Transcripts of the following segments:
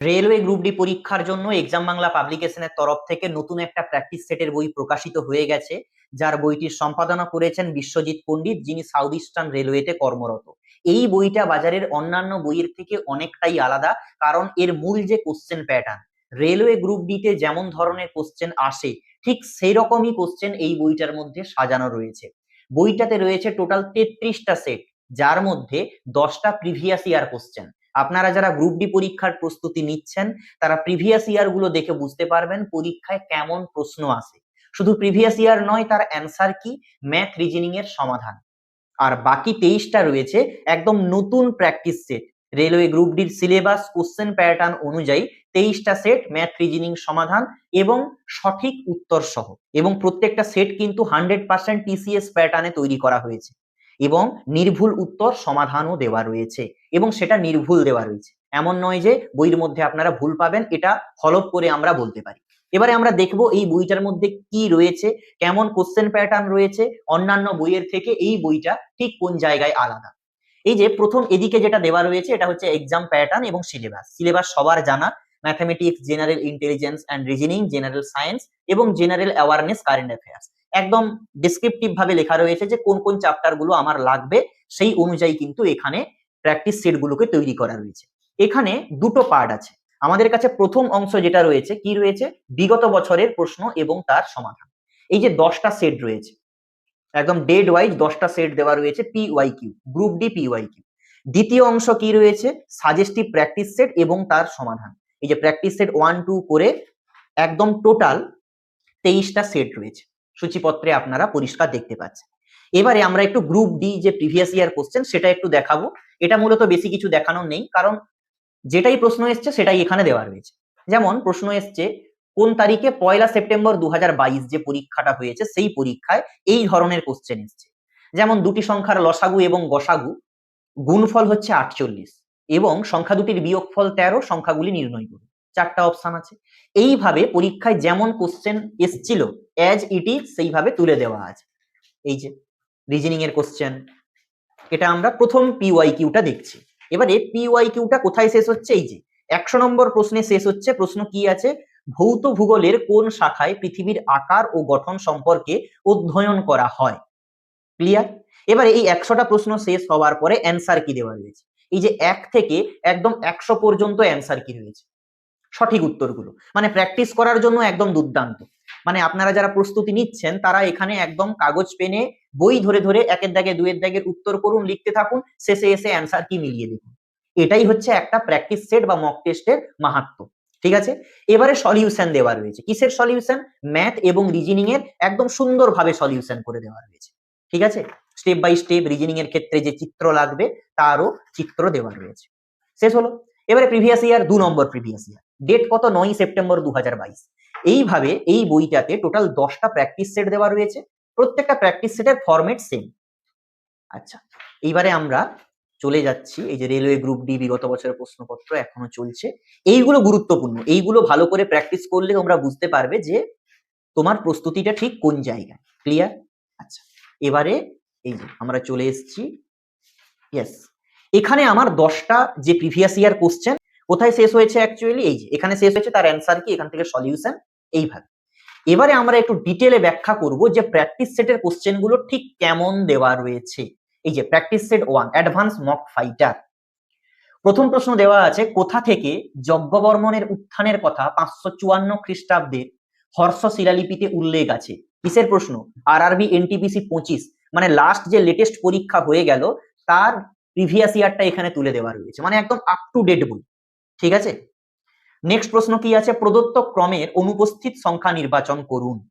Railway group D পরীক্ষার জন্য exam Bangla পাবলিকেশনের তরফ থেকে নতুন একটা প্র্যাকটিস সেটের বই প্রকাশিত হয়ে গেছে, যার বইটির সম্পাদনা করেছেন বিশ্বজিৎ পণ্ডিত, যিনি সাউথ ইস্টার্ন রেলওয়েতে কর্মরত। এই বইটা বাজারের অন্যান্য বইয়ের থেকে অনেকটাই আলাদা, কারণ এর মূল যে কোশ্চেন প্যাটার্ন রেলওয়ে গ্রুপ ডিতে যেমন ধরনের কোশ্চেন আসে, ঠিক সেই রকমই কোশ্চেন এই বইটার মধ্যে সাজানো রয়েছে। বইটাতে রয়েছে টোটাল তেত্রিশটা সেট যার মধ্যে দশটা প্রিভিয়াস ইয়ার কোশ্চেন আপনারা যারা গ্রুপ ডি পরীক্ষার প্রস্তুতি নিচ্ছেন, তারা প্রিভিয়াস ইয়ারগুলো দেখে বুঝতে পারবেন পরীক্ষায় কেমন প্রশ্ন আসে। শুধু প্রিভিয়াস ইয়ার নয়, তার অ্যান্সার কি? ম্যাথ রিজনিং এর সমাধান। আর বাকি তেইশটা রয়েছে, একদম নতুন প্র্যাকটিস সেট রেলওয়ে গ্রুপ ডির সিলেবাস কোশ্চেন প্যাটার্ন অনুযায়ী তেইশটা সেট ম্যাথ রিজনিং সমাধান এবং সঠিক উত্তর সহ। এবং প্রত্যেকটা সেট কিন্তু হান্ড্রেড পার্সেন্ট টিসিএস প্যাটার্নে তৈরি করা হয়েছে। এবং নির্ভুল উত্তর সমাধানও দেওয়া রয়েছে এবং সেটা নির্ভুল দেওয়া রয়েছে। এমন নয় যে বইয়ের মধ্যে আপনারা ভুল পাবেন, এটা হলপ করে আমরা বলতে পারি। এবারে আমরা দেখব এই বইটার মধ্যে কি রয়েছে, কেমন কোশ্চেন প্যাটার্ন রয়েছে, অন্যান্য বইয়ের থেকে এই বইটা ঠিক কোন জায়গায় আলাদা। এই যে প্রথম এদিকে যেটা দেওয়া রয়েছে, এটা হচ্ছে এক্সাম প্যাটার্ন এবং সিলেবাস সিলেবাস সবার জানা। Mathematics general intelligence and reasoning general science এবং জেনারেল অ্যাওয়ারনেস কারেন্ট অ্যাফেয়ার্স একদম ডিসক্রিপটিভ ভাবে লেখা রয়েছে যে কোন কোন চ্যাপ্টারগুলো আমার লাগবে, সেই অনুযায়ী কিন্তু এখানে প্র্যাকটিস সেট গুলোকে তৈরি করা রয়েছে। এখানে দুটো পার্ট আছে। আমাদের কাছে প্রথম অংশ যেটা রয়েছে, কি রয়েছে? বিগত বছরের প্রশ্ন এবং তার সমাধান। এই যে দশটা সেট রয়েছে, একদম ডেড ওয়াইজ দশটা সেট দেওয়া রয়েছে P Y Q group D P Y Q দ্বিতীয় অংশ কি রয়েছে? সাজেস্টিভ প্র্যাকটিস সেট এবং তার সমাধান। এই যে প্র্যাকটিস সেট ওয়ান টু করে একদম টোটাল তেইশটা সেট রয়েছে। সূচিপত্রে আপনারা পরিষ্কার দেখতে পাচ্ছেন। এবারে আমরা একটু গ্রুপ ডি যে প্রিভিয়াস ইয়ার কোশ্চেন সেটা একটু দেখাবো। এটা মূলত বেশি কিছু দেখানোর নেই, কারণ যেটাই প্রশ্ন এসছে, সেটাই এখানে দেওয়া রয়েছে। যেমন প্রশ্ন এসছে, কোন তারিখে পয়লা সেপ্টেম্বর দু হাজার বাইশ যে পরীক্ষাটা হয়েছে, সেই পরীক্ষায় এই ধরনের কোশ্চেন এসছে। যেমন দুটি সংখ্যার লসাগু এবং গসাগু, গুণফল হচ্ছে আটচল্লিশ এবং সংখ্যা দুটির বিয়োগফল তেরো, সংখ্যাগুলি নির্ণয় করুন। চারটা অপশন আছে। এইভাবে পরীক্ষায় যেমন কোশ্চেন এসছিল অ্যাজ ইট ইজ সেইভাবে তুলে দেওয়া আছে। এই যে রিজনিং এর কোশ্চেন এটা আমরা প্রথম পিওয়াই কিউটা দেখছি। এবারে পিওয়াই কিউটা কোথায় শেষ হচ্ছে? এই যে একশো নম্বর প্রশ্নে শেষ হচ্ছে, প্রশ্ন কি আছে? ভৌত ভূগোলের কোন শাখায় পৃথিবীর আকার ও গঠন সম্পর্কে অধ্যয়ন করা হয়? ক্লিয়ার এবারে এই একশোটা প্রশ্ন শেষ হওয়ার পরে অ্যান্সার কি দেওয়া রয়েছে? এই যে এক থেকে একদম একশো পর্যন্ত অ্যান্সার কি রয়েছে? সঠিক উত্তরগুলো। মানে প্র্যাকটিস করার জন্য একদম দুর্দান্ত। মানে আপনারা যারা প্রস্তুতি নিচ্ছেন, তারা এখানে একদম কাগজ, পেনে, বই ধরে ধরে একের দাগে দুয়ের দাগের উত্তর করুন, লিখতে থাকুন, শেষে এসে অ্যান্সার কি মিলিয়ে দেখুন। এটাই হচ্ছে একটা প্র্যাকটিস সেট বা মক টেস্টের মাহাত্ম ঠিক আছে? এবারে সলিউশন দেওয়া রয়েছে। কিসের সলিউশন ম্যাথ এবং রিজনিং এর একদম সুন্দরভাবে সলিউশন করে দেওয়া রয়েছে। ঠিক আছে? স্টেপ বাই স্টেপ রিজনিং এর ক্ষেত্রে যে চিত্র লাগবে, তারও চিত্র দেওয়া রয়েছে। শেষ হলো। এবারে প্রিভিয়াস ইয়ার দু নম্বর প্রিভিয়াস ইয়ার ডেট কত? নয় সেপ্টেম্বর দু হাজার বাইশ। এইভাবে এই বইটাতে টোটাল দশটা প্র্যাকটিস সেট দেওয়া রয়েছে। প্রত্যেকটা প্র্যাকটিস সেটের ফরম্যাট সেম আচ্ছা এইবারে আমরা চলে যাচ্ছি। এই যে রেলওয়ে গ্রুপ ডি বিগত বছরের প্রশ্নপত্র এখনও চলছে। এইগুলো গুরুত্বপূর্ণ। এইগুলো ভালো করে প্র্যাকটিস করলে তোমরা বুঝতে পারবে যে তোমার প্রস্তুতিটা ঠিক কোন জায়গায়। ক্লিয়ার আচ্ছা এবারে এই যে আমরা চলে এসেছি। ইয়েস এখানে আমার দশটা যে প্রিভিয়াস ইয়ার কোশ্চেন কোথায় শেষ হয়েছে অ্যাকচুয়ালি এই যে, এখানে শেষ হয়েছে, তার অ্যান্সার কি? এখান থেকে সলিউশন এইভাবে। এবারে আমরা একটু ডিটেলে ব্যাখ্যা করব যে প্র্যাকটিস সেটের কোশ্চেনগুলো ঠিক কেমন দেওয়া রয়েছে। এই যে practice set one advance mock fighter প্রথম প্রশ্ন দেওয়া আছে, কোথা থেকে যজ্ঞবর্মনের উত্থানের কথা পাঁচশো চুয়ান্ন খ্রিস্টাব্দের হর্ষ শিলালিপিতে উল্লেখ আছে? কিসের প্রশ্ন? আর আরবি এনটিপিসি পঁচিশ। মানে লাস্ট যে লেটেস্ট পরীক্ষা হয়ে গেল, তার প্রিভিয়াস ইয়ারটা এখানে তুলে দেওয়া রয়েছে। মানে একদম আপ টু ডেট বই। ঠিক আছে? নেক্সট প্রশ্ন কি আছে? প্রদত্ত ক্রমের অনুপস্থিত সংখ্যা নির্বাচন করুন।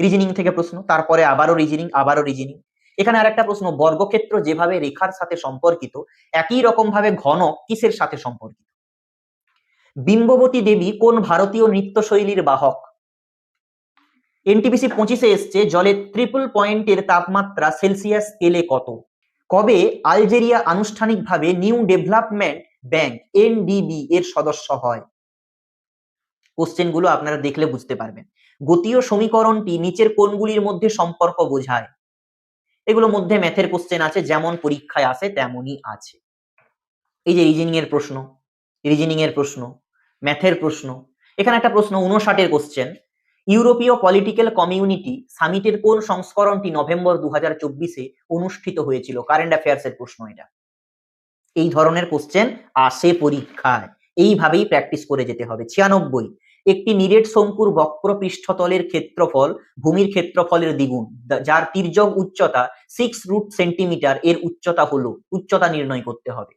রিজনিং থেকে প্রশ্ন, তারপরে আবারও রিজনিং আবারও রিজনিং এখানে আরেকটা প্রশ্ন, বর্গক্ষেত্র যেভাবে রেখার সাথে সম্পর্কিত, একই রকম ভাবে ঘন কিসের সাথে সম্পর্কিত? বিম্ববতী দেবী কোন ভারতীয় নৃত্যশৈলীর বাহক? এনটিপিসি পঁচিশে এসছে, জলে ট্রিপল পয়েন্টের তাপমাত্রা সেলসিয়াস স্কেলে কত? কবে আলজেরিয়া আনুষ্ঠানিকভাবে নিউ ডেভেলপমেন্ট ব্যাংক এনডিবি এর সদস্য হয়। কোশ্চেনগুলো আপনারা দেখলে বুঝতে পারবেন। গতীয় সমীকরণটি নিচের কোনগুলির মধ্যে সম্পর্ক বোঝায়। এগুলোর মধ্যে ম্যাথের কোশ্চেন আছে, যেমন পরীক্ষায় আসে, তেমনই আছে। এই যে রিজনিং এর প্রশ্ন রিজনিং এর প্রশ্ন ম্যাথের প্রশ্ন। এখানে একটা প্রশ্ন উনষাটের কোশ্চেন ইউরোপীয় পলিটিক্যাল কমিউনিটি সামিটের কোন সংস্করণটি নভেম্বর দু চব্বিশে অনুষ্ঠিত হয়েছিল? কারেন্ট অ্যাফেয়ার্স এর প্রশ্ন এটা। এই ধরনের কোশ্চেন আসে পরীক্ষায়। এইভাবেই প্র্যাকটিস করে যেতে হবে। ছিয়ানব্বই, একটি নিরেট শঙ্কুর বক্র পৃষ্ঠতলের ক্ষেত্রফল ভূমির ক্ষেত্রফলের দ্বিগুণ। যার তির্যক উচ্চতা সিক্স রুট সেন্টিমিটার এর উচ্চতা হলো, উচ্চতা নির্ণয় করতে হবে।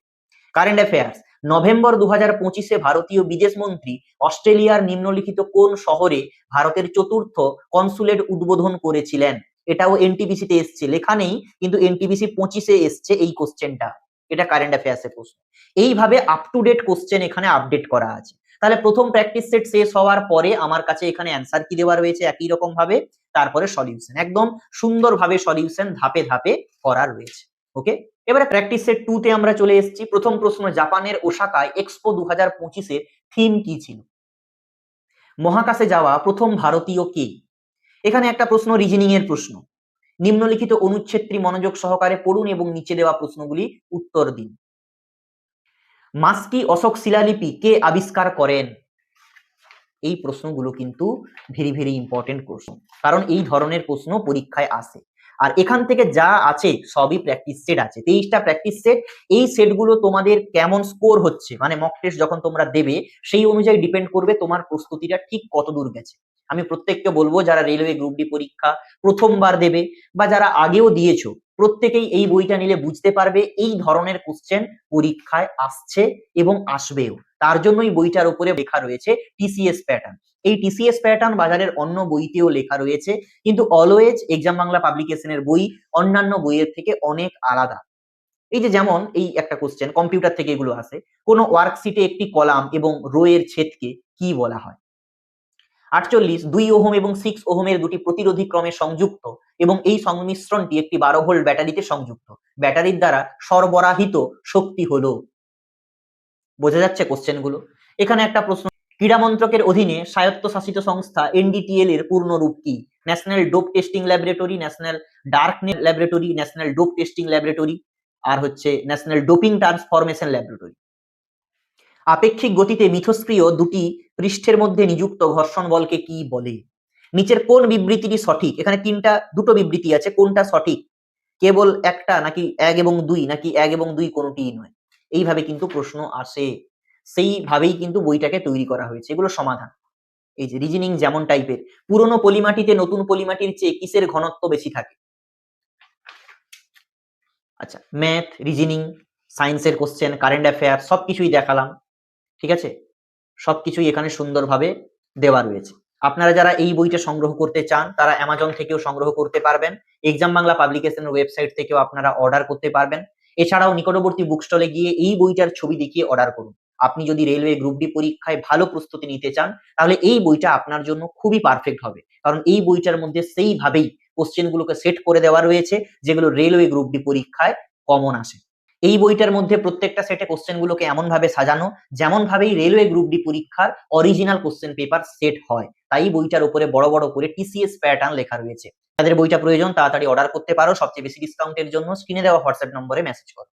কারেন্ট অ্যাফেয়ার্স নভেম্বর দু হাজার পঁচিশে ভারতীয় বিদেশ মন্ত্রী অস্ট্রেলিয়ার নিম্নলিখিত কোন শহরে ভারতের চতুর্থ কনসুলেট উদ্বোধন করেছিলেন? এটাও এনটিবিসি তে এসছে। লেখা নেই, কিন্তু এনটিবিসি পঁচিশে এসছে এই কোশ্চেনটা এটা কারেন্ট অ্যাফেয়ার্স এর প্রশ্ন। এইভাবে আপ টু ডেট কোশ্চেন এখানে আপডেট করা আছে। তাহলে প্রথম প্র্যাকটিস সেট শেষ হওয়ার পরে আমার কাছে এখানে অ্যান্সার কি দেওয়া রয়েছে? একই রকম ভাবে তারপরে সলিউশন একদম সুন্দরভাবে সলিউশন ধাপে ধাপে করা রয়েছে। ওকে এবারে প্র্যাকটিস সেট টু তে আমরা চলে এসেছি। প্রথম প্রশ্ন, জাপানের ওসাকায় এক্সপো দু হাজার পঁচিশের থিম কি ছিল? মহাকাশে যাওয়া প্রথম ভারতীয় কে? এখানে একটা প্রশ্ন রিজনিং এর প্রশ্ন। নিম্নলিখিত অনুচ্ছেদটি মনোযোগ সহকারে পড়ুন এবং নিচে দেওয়া প্রশ্নগুলি উত্তর দিন। মাস্কি অশোক শিলালিপি কে আবিষ্কার করেন? এই প্রশ্নগুলো কিন্তু ভেরি ভেরি ইম্পর্টেন্ট প্রশ্ন। কারণ এই ধরনের প্রশ্ন পরীক্ষায় আসে। আর এখান থেকে যা আছে সবই প্র্যাকটিস সেট আছে। তেইশটা প্র্যাকটিস সেট এই সেটগুলো তোমাদের কেমন স্কোর হচ্ছে? মানে মক টেস্ট যখন তোমরা দেবে, সেই অনুযায়ী ডিপেন্ড করবে তোমার প্রস্তুতিটা ঠিক কত দূর গেছে। আমি প্রত্যেককে বলব, যারা রেলওয়ে গ্রুপ ডি পরীক্ষা প্রথমবার দেবে বা যারা আগেও দিয়েছ প্রত্যেকেই এই বইটা নিলে বুঝতে পারবে এই ধরনের কোশ্চেন পরীক্ষায় আসছে এবং আসবেও। তার জন্যই বইটার উপরে লেখা রয়েছে টিসিএস প্যাটার্ন এই টিসিএস প্যাটার্ন বাজারের অন্য বইতেও লেখা রয়েছে, কিন্তু অলওয়েজ এক্সাম বাংলা পাবলিকেশনের বই অন্যান্য বইয়ের থেকে অনেক আলাদা। এই যে যেমন এই একটা কোশ্চেন কম্পিউটার থেকে এগুলো আসে, কোনো ওয়ার্কশিটে একটি কলাম এবং রো এর ছেদকে কি বলা হয়? আটচল্লিশ, দুই ওহম এবং সিক্স ওহমের দুটি প্রতিরোধী ক্রমে সংযুক্ত এবং এই সংমিশ্রণটি একটি বারো ভোল্ট ব্যাটারিতে সংযুক্ত। ব্যাটারির দ্বারা সরবরাহিত শক্তি হলো। বোঝা যাচ্ছে কোশ্চেনগুলো? এখানে একটা প্রশ্ন ক্রীড়া মন্ত্রকের অধীনে স্বায়ত্তশাসিত সংস্থা এনডিটিএল এর পূর্ণ রূপ কি? National Dope Testing Laboratory National darknet laboratory National Dope Testing Laboratory আর হচ্ছে ন্যাশনাল ডোপিং ট্রান্সফরমেশন ল্যাবরেটরি আপেক্ষিক গতিতে মিথস্ক্রিয় দুটি পৃষ্ঠের মধ্যে নিযুক্ত ঘর্ষণ বলকে কি বলে? নিচের কোন বিবৃতিটি সঠিক? এখানে তিনটা, দুটো বিবৃতি আছে, কোনটা সঠিক? কেবল একটা নাকি এক এবং দুই? নাকি এক এবং দুই কোনোটিই নয়? এইভাবে কিন্তু প্রশ্ন আসে। সেইভাবেই কিন্তু বইটাকে তৈরি করা হয়েছে। এগুলো সমাধান। এই যে রিজনিং যেমন টাইপের পুরনো পলিমাটিতে নতুন পলিমাটির চেয়ে কিসের ঘনত্ব বেশি থাকে? আচ্ছা ম্যাথ রিজনিং সায়েন্সের কোশ্চেন কারেন্ট অ্যাফেয়ার সবকিছুই দেখালাম। ঠিক আছে? সবকিছুই এখানে সুন্দরভাবে দেওয়া রয়েছে। আপনারা যারা এই বইটা সংগ্রহ করতে চান, তারা অ্যামাজন থেকেও সংগ্রহ করতে পারবেন। এক্সাম বাংলা পাবলিকেশনের ওয়েবসাইট থেকেও আপনারা অর্ডার করতে পারবেন। এছাড়াও নিকটবর্তী বুক স্টলে গিয়ে এই বইটার ছবি দেখিয়ে অর্ডার করুন। আপনি যদি রেলওয়ে গ্রুপ ডি পরীক্ষায় ভালো প্রস্তুতি নিতে চান, তাহলে এই বইটা আপনার জন্য খুবই পারফেক্ট হবে। কারণ এই বইটার মধ্যে সেইভাবেই কোশ্চেনগুলোকে সেট করে দেওয়া রয়েছে, যেগুলো রেলওয়ে গ্রুপ ডি পরীক্ষায় কমন আসে। এই বইটার মধ্যে প্রত্যেকটা সেটে কোশ্চেনগুলোকে এমন ভাবে সাজানো যেমন ভাবেই রেলওয়ে গ্রুপ ডি পরীক্ষার অরিজিনাল কোশ্চেন পেপার সেট হয়। তাই বইটার উপরে বড় বড় করে টিসিএস প্যাটার্ন লেখা রয়েছে। তাদের বইটা প্রয়োজন, তাড়াতাড়ি অর্ডার করতে পারো। সবচেয়ে বেশি ডিসকাউন্টের জন্য স্ক্রিনে দেওয়া হোয়াটসঅ্যাপ নম্বরে মেসেজ করো।